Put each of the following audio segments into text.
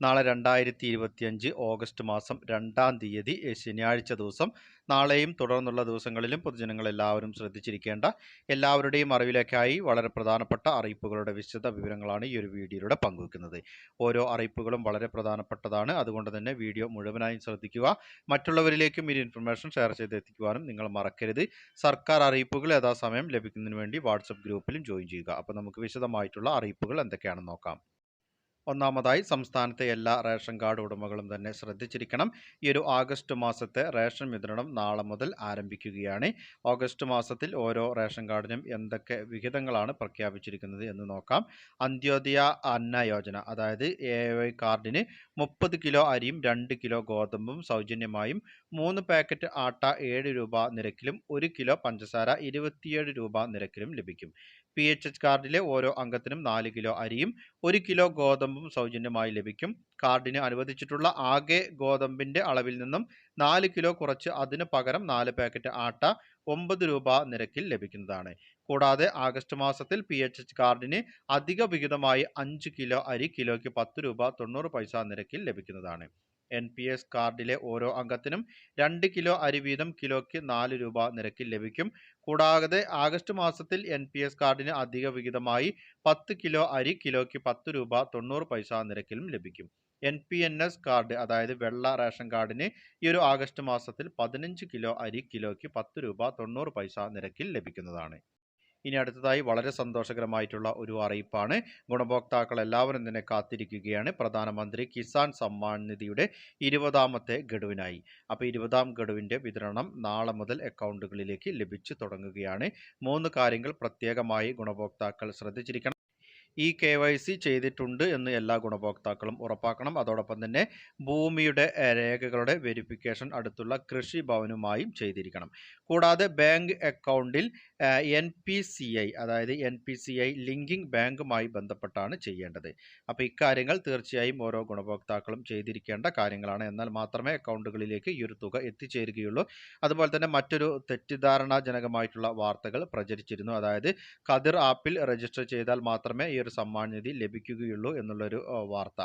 നാളെ രണ്ടായിരത്തി ഇരുപത്തിയഞ്ച് ഓഗസ്റ്റ് മാസം രണ്ടാം തീയതി ശനിയാഴ്ച ദിവസം. നാളെയും തുടർന്നുള്ള ദിവസങ്ങളിലും പൊതുജനങ്ങൾ എല്ലാവരും ശ്രദ്ധിച്ചിരിക്കേണ്ട എല്ലാവരുടെയും അറിവിലേക്കായി വളരെ പ്രധാനപ്പെട്ട അറിയിപ്പുകളുടെ വിശദ വിവരങ്ങളാണ് ഈ ഒരു വീഡിയോയിലൂടെ പങ്കുവെക്കുന്നത്. ഓരോ അറിയിപ്പുകളും വളരെ പ്രധാനപ്പെട്ടതാണ്. അതുകൊണ്ട് തന്നെ വീഡിയോ മുഴുവനായും ശ്രദ്ധിക്കുക. മറ്റുള്ളവരിലേക്കും ഈ ഇൻഫർമേഷൻ ഷെയർ ചെയ്തെത്തിക്കുവാനും നിങ്ങൾ മറക്കരുത്. സർക്കാർ അറിയിപ്പുകൾ യഥാസമയം ലഭിക്കുന്നതിന് വേണ്ടി വാട്സപ്പ് ഗ്രൂപ്പിലും ജോയിൻ ചെയ്യുക. അപ്പോൾ നമുക്ക് വിശദമായിട്ടുള്ള അറിയിപ്പുകൾ എന്തൊക്കെയാണെന്ന് നോക്കാം. ഒന്നാമതായി സംസ്ഥാനത്തെ എല്ലാ റേഷൻ കാർഡ് ഉടമകളും തന്നെ ശ്രദ്ധിച്ചിരിക്കണം. ഈ ഒരു ആഗസ്റ്റ് മാസത്തെ റേഷൻ വിതരണം നാളെ മുതൽ ആരംഭിക്കുകയാണ്. ഓഗസ്റ്റ് മാസത്തിൽ ഓരോ റേഷൻ കാർഡിനും എന്തൊക്കെ വിഹിതങ്ങളാണ് പ്രഖ്യാപിച്ചിരിക്കുന്നത് എന്ന് നോക്കാം. അന്ത്യോദയ അന്ന യോജന അതായത് എ വൈ കാർഡിന് മുപ്പത് കിലോ അരിയും രണ്ട് കിലോ ഗോതമ്പും സൗജന്യമായും മൂന്ന് പാക്കറ്റ് ആട്ട ഏഴ് രൂപ നിരക്കിലും ഒരു കിലോ പഞ്ചസാര ഇരുപത്തിയേഴ് രൂപ നിരക്കിലും ലഭിക്കും. പി എച്ച് എച്ച് കാർഡിലെ ഓരോ അംഗത്തിനും നാല് കിലോ അരിയും ഒരു കിലോ ഗോതമ്പും സൗജന്യമായി ലഭിക്കും. കാർഡിന് അനുവദിച്ചിട്ടുള്ള ആകെ ഗോതമ്പിന്റെ അളവിൽ നിന്നും നാല് കിലോ കുറച്ച് അതിന് പകരം നാല് പാക്കറ്റ് ആട്ട ഒമ്പത് രൂപ നിരക്കിൽ ലഭിക്കുന്നതാണ്. കൂടാതെ ആഗസ്റ്റ് മാസത്തിൽ പി എച്ച് എച്ച് കാർഡിന് അധിക വിഹിതമായി അഞ്ച് കിലോ അരി കിലോയ്ക്ക് പത്ത് രൂപ തൊണ്ണൂറ് പൈസ നിരക്കിൽ ലഭിക്കുന്നതാണ്. എൻ പി എസ് കാർഡിലെ ഓരോ അംഗത്തിനും രണ്ട് കിലോ അരി വീതം കിലോയ്ക്ക് നാല് രൂപ നിരക്കിൽ ലഭിക്കും. കൂടാതെ ആഗസ്റ്റ് മാസത്തിൽ എൻ പി എസ് കാർഡിന് അധിക വിഹിതമായി പത്ത് കിലോ അരി കിലോയ്ക്ക് പത്ത് രൂപ തൊണ്ണൂറ് പൈസ നിരക്കിലും ലഭിക്കും. N P N S card അതായത് വെള്ള റേഷൻ കാർഡിന് ഈ ഒരു ആഗസ്റ്റ് മാസത്തിൽ പതിനഞ്ച് കിലോ അരി കിലോയ്ക്ക് പത്ത് രൂപ തൊണ്ണൂറ് പൈസ നിരക്കിൽ ലഭിക്കുന്നതാണ്. ഇനി അടുത്തതായി വളരെ സന്തോഷകരമായിട്ടുള്ള ഒരു അറിയിപ്പാണ്. ഗുണഭോക്താക്കൾ എല്ലാവരും തന്നെ കാത്തിരിക്കുകയാണ്. പ്രധാനമന്ത്രി കിസാൻ സമ്മാൻ നിധിയുടെ ഇരുപതാമത്തെ ഗഡുവിനായി. അപ്പോൾ ഇരുപതാം ഗഡുവിന്റെ വിതരണം നാളെ മുതൽ അക്കൗണ്ടുകളിലേക്ക് ലഭിച്ചു തുടങ്ങുകയാണ്. മൂന്ന് കാര്യങ്ങൾ പ്രത്യേകമായി ഗുണഭോക്താക്കൾ ശ്രദ്ധിച്ചിരിക്കണം. ഈ കെ വൈ സി ചെയ്തിട്ടുണ്ട് എന്ന് എല്ലാ ഗുണഭോക്താക്കളും ഉറപ്പാക്കണം. അതോടൊപ്പം തന്നെ ഭൂമിയുടെ രേഖകളുടെ വെരിഫിക്കേഷൻ അടുത്തുള്ള കൃഷി ഭവനുമായും ചെയ്തിരിക്കണം. കൂടാതെ ബാങ്ക് അക്കൗണ്ടിൽ എൻ പി സി ഐ അതായത് N P C I linking ബാങ്കുമായി ബന്ധപ്പെട്ടാണ് ചെയ്യേണ്ടത്. അപ്പോൾ ഇക്കാര്യങ്ങൾ തീർച്ചയായും ഓരോ ഗുണഭോക്താക്കളും ചെയ്തിരിക്കേണ്ട കാര്യങ്ങളാണ്. എന്നാൽ മാത്രമേ അക്കൗണ്ടുകളിലേക്ക് ഈ ഒരു തുക എത്തിച്ചേരുകയുള്ളൂ. അതുപോലെ തന്നെ മറ്റൊരു തെറ്റിദ്ധാരണാജനകമായിട്ടുള്ള വാർത്തകൾ പ്രചരിച്ചിരുന്നു. അതായത് കതിർ ആപ്പിൽ രജിസ്റ്റർ ചെയ്താൽ മാത്രമേ ഈ ഒരു സമ്മാനനിധി ലഭിക്കുകയുള്ളൂ എന്നുള്ളൊരു വാർത്ത.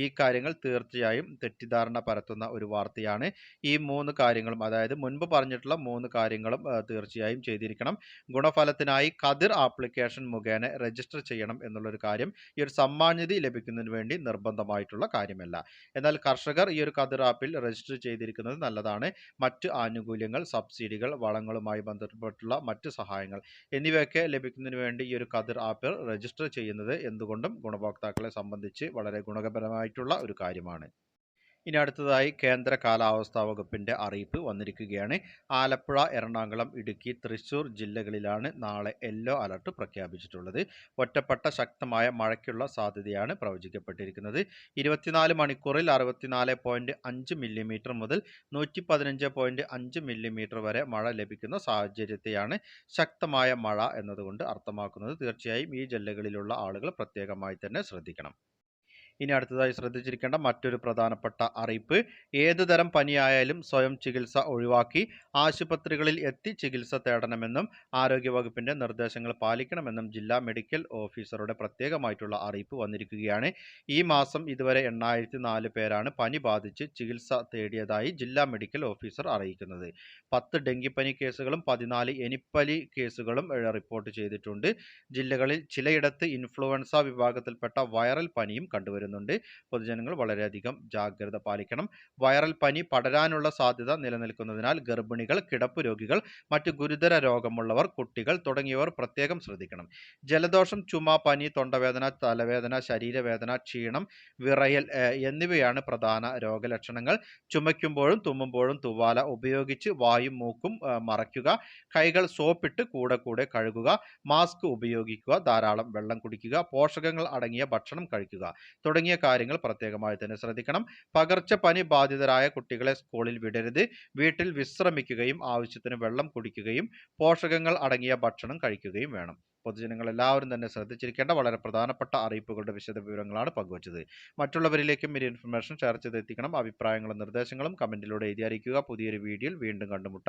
ഈ കാര്യങ്ങൾ തീർച്ചയായും തെറ്റിദ്ധാരണ പരത്തുന്ന ഒരു വാർത്തയാണ്. ഈ മൂന്ന് കാര്യങ്ങളും അതായത് മുൻപ് പറഞ്ഞിട്ടുള്ള മൂന്ന് കാര്യങ്ങളും തീർച്ചയായും ചെയ്തിരിക്കണം. ഗുണഫലത്തിനായി കതിർ ആപ്ലിക്കേഷൻ മുഖേന രജിസ്റ്റർ ചെയ്യണം എന്നുള്ളൊരു കാര്യം ഈ ഒരു സമ്മാനനിധി ലഭിക്കുന്നതിന് വേണ്ടി നിർബന്ധമായിട്ടുള്ള കാര്യമല്ല. എന്നാൽ കർഷകർ ഈ ഒരു കതിർ ആപ്പിൽ രജിസ്റ്റർ ചെയ്തിരിക്കുന്നത് നല്ലതാണ്. മറ്റ് ആനുകൂല്യങ്ങൾ സബ്സിഡികൾ വളങ്ങളുമായി ബന്ധപ്പെട്ടുള്ള മറ്റ് സഹായങ്ങൾ എന്നിവയൊക്കെ ലഭിക്കുന്നതിന് വേണ്ടി ഈ ഒരു കതിർ ആപ്പിൽ രജിസ്റ്റർ ചെയ്യുന്നത് എന്തുകൊണ്ടും ഗുണഭോക്താക്കളെ സംബന്ധിച്ച് വളരെ ഗുണകരമായിട്ടുള്ള ഒരു കാര്യമാണ്. ഇനി അടുത്തതായി കേന്ദ്ര കാലാവസ്ഥാ വകുപ്പിന്റെ അറിയിപ്പ് വന്നിരിക്കുകയാണ്. ആലപ്പുഴ എറണാകുളം ഇടുക്കി തൃശൂർ ജില്ലകളിലാണ് നാളെ യെല്ലോ അലർട്ട് പ്രഖ്യാപിച്ചിട്ടുള്ളത്. ഒറ്റപ്പെട്ട ശക്തമായ മഴയ്ക്കുള്ള സാധ്യതയാണ് പ്രവചിക്കപ്പെട്ടിരിക്കുന്നത്. ഇരുപത്തിനാല് മണിക്കൂറിൽ അറുപത്തിനാല് പോയിന്റ് അഞ്ച് മില്ലിമീറ്റർ മുതൽ നൂറ്റി പതിനഞ്ച് പോയിന്റ് അഞ്ച് മില്ലിമീറ്റർ വരെ മഴ ലഭിക്കുന്ന സാഹചര്യത്തെയാണ് ശക്തമായ മഴ എന്നതുകൊണ്ട് അർത്ഥമാക്കുന്നത്. തീർച്ചയായും ഈ ജില്ലകളിലുള്ള ആളുകൾ പ്രത്യേകമായി തന്നെ ശ്രദ്ധിക്കണം. ഇനി അടുത്തതായി ശ്രദ്ധിച്ചിരിക്കേണ്ട മറ്റൊരു പ്രധാനപ്പെട്ട അറിയിപ്പ്. ഏതുതരം പനിയായാലും സ്വയം ചികിത്സ ഒഴിവാക്കി ആശുപത്രികളിൽ എത്തി ചികിത്സ തേടണമെന്നും ആരോഗ്യവകുപ്പിന്റെ നിർദ്ദേശങ്ങൾ പാലിക്കണമെന്നും ജില്ലാ മെഡിക്കൽ ഓഫീസറുടെ പ്രത്യേകമായിട്ടുള്ള അറിയിപ്പ് വന്നിരിക്കുകയാണ്. ഈ മാസം ഇതുവരെ എണ്ണായിരത്തി പേരാണ് പനി ബാധിച്ച് ചികിത്സ തേടിയതായി ജില്ലാ മെഡിക്കൽ ഓഫീസർ അറിയിക്കുന്നത്. പത്ത് ഡെങ്കിപ്പനി കേസുകളും പതിനാല് എനിപ്പനി കേസുകളും റിപ്പോർട്ട് ചെയ്തിട്ടുണ്ട്. ജില്ലകളിൽ ചിലയിടത്ത് ഇൻഫ്ലുവൻസ വിഭാഗത്തിൽപ്പെട്ട വൈറൽ പനിയും കണ്ടുവരുന്നുണ്ട് പൊതുജനങ്ങൾ വളരെയധികം ജാഗ്രത പാലിക്കണം. വൈറൽ പനി പടരാനുള്ള സാധ്യത നിലനിൽക്കുന്നതിനാൽ ഗർഭിണികൾ കിടപ്പ് രോഗികൾ മറ്റ് ഗുരുതര രോഗമുള്ളവർ കുട്ടികൾ തുടങ്ങിയവർ പ്രത്യേകം ശ്രദ്ധിക്കണം. ജലദോഷം ചുമ പനി തൊണ്ടവേദന തലവേദന ശരീരവേദന ക്ഷീണം വിറയൽ എന്നിവയാണ് പ്രധാന രോഗലക്ഷണങ്ങൾ. ചുമയ്ക്കുമ്പോഴും തുമ്മുമ്പോഴും തുവാല ഉപയോഗിച്ച് വായും മൂക്കും മറയ്ക്കുക. കൈകൾ സോപ്പിട്ട് കൂടെ കൂടെ കഴുകുക. മാസ്ക് ഉപയോഗിക്കുക. ധാരാളം വെള്ളം കുടിക്കുക. പോഷകങ്ങൾ അടങ്ങിയ ഭക്ഷണം കഴിക്കുക. തുടങ്ങിയ കാര്യങ്ങൾ പ്രത്യേകമായി തന്നെ ശ്രദ്ധിക്കണം. പകർച്ചപ്പനി ബാധിതരായ കുട്ടികളെ സ്കൂളിൽ വിടരുത്. വീട്ടിൽ വിശ്രമിക്കുകയും ആവശ്യത്തിന് വെള്ളം കുടിക്കുകയും പോഷകങ്ങൾ അടങ്ങിയ ഭക്ഷണം കഴിക്കുകയും വേണം. പൊതുജനങ്ങൾ എല്ലാവരും തന്നെ ശ്രദ്ധിച്ചിരിക്കേണ്ട വളരെ പ്രധാനപ്പെട്ട അറിയിപ്പുകളുടെ വിശദ വിവരങ്ങളാണ് പങ്കുവച്ചത്. മറ്റുള്ളവരിലേക്കും ഈ ഇൻഫർമേഷൻ ഷെയർ ചെയ്തെത്തിക്കണം അഭിപ്രായങ്ങളും നിർദ്ദേശങ്ങളും കമന്റിലൂടെ എഴുതി അറിയിക്കുക. പുതിയൊരു വീഡിയോയിൽ വീണ്ടും കണ്ടുമുട്ടാം.